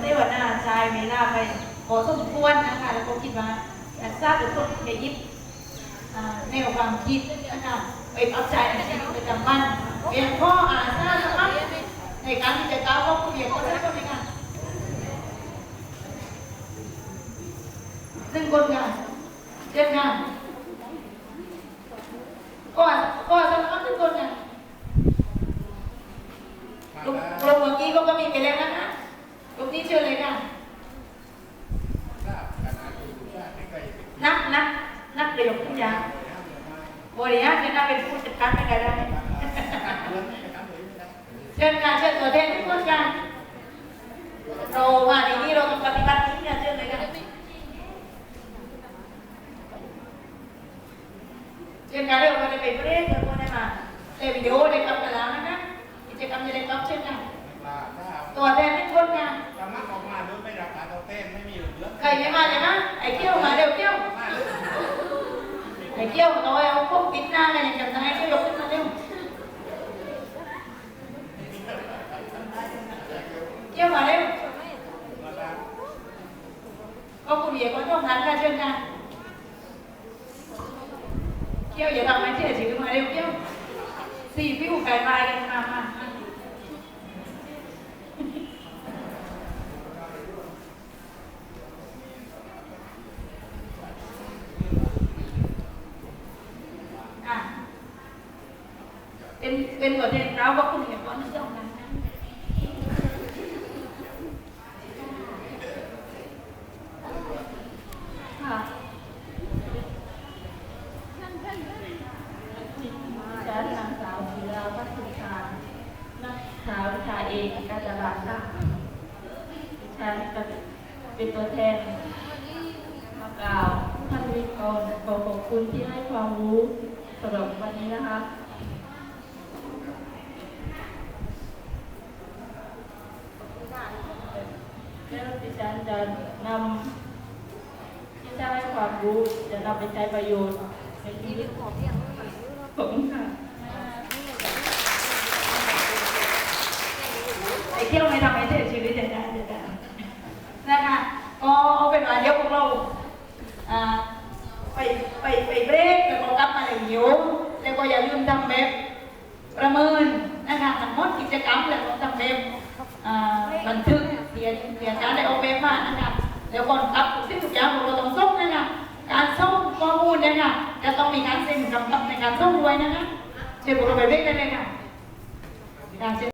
เสวนาชายเวลาไปขอสมควรนะคะแล้วก็คิดว่าอากทราบทุกคนจะยิบอ่าแนวความคิดนะคะไปปรับใช้ในชีวิตประจำวันเพียงข้ออาสาสมัครในการที่จะก้าวเข้าผู้เรียนก็ได้ก็ได้ค่ะซึ่งคนงานเช่นงานก่อนก่อนสมัครทุกคนเนี่ย กลุ่มกลุ่มเมื่อกี้ก็ก็มีไปแล้วนะคะ กลุ่มนี้เชิญเลยค่ะนักนักนักประโยคทุกอย่างบริหารจะน่าเป็นผู้จัดการในการได้เชิญค่ะเชิญตัวแทนทุกคนค่ะเรามาในนี้เราต้องปฏิบัติจริงค่ะเชิญเลยค่ะเชิญค่ะเดี๋ยวเราจะไปเบรกกันก่อนได้มาเดี๋ยววิดีโอได้กลับกันแล้วนะคะกิจกรรมจะได้กลับเช่นกัน มีเหลือใครไม่มาเลยนะไอ้เกี้ยวมาเร็วเกี้ยวไอ้เกี้ยวเอาเอาพวกปิดหน้ากันอย่างจำได้ก็ยกขึ้นมาเร็วเกี้ยวมาเร็วมาแล้วก็คุณเหยียก็ต้องหันกันเชิญกันเกี้ยวอย่าทำให้เสียชีวิตมาเร็วเกี้ยวสี่พี่อุไก่ลายกันมามามาอะ เป็นเป็นบทเรียนเราว่าคุณเหยียบก็นึกต้องนั้นนะค่ะฉันนางสาวศิลาพัฒนชานักสาววิชาเอกการตลาดค่ะฉันเป็นตัวแทนมากล่าวท่านวิกรขอขอบคุณที่ให้ความรู้สำหรับวันนี้นะคะ แล้วดิฉัน จะนำที่ได้ความรู้จะนำไปใช้ประโยชน์ในชีวิตของผมค่ะไอเที่ยวไม่ทำให้เสียชีวิตเด็ดขาดเด็ดขาดนะคะก็เอาเป็นว่าเดี๋ยวพวกเราไปไปไปเบรกแล้วก็กลับมาเลยหิวแล้วก็อย่าลืมทำแบบประเมินนะคะทั้งหมดกิจกรรมแล้วก็ทำแบบบันทึก เรียนเรียนการได้ออกแบบมานะคะเดี๋ยวก่อนครับสิ่งทุกอย่างเราต้องส่งนะคะการส่งข้อมูลนะคะจะต้องมีการเซ็นกำกับในการส่งด้วยนะคะเชิญพวกเราไปเรียกได้เลยค่ะ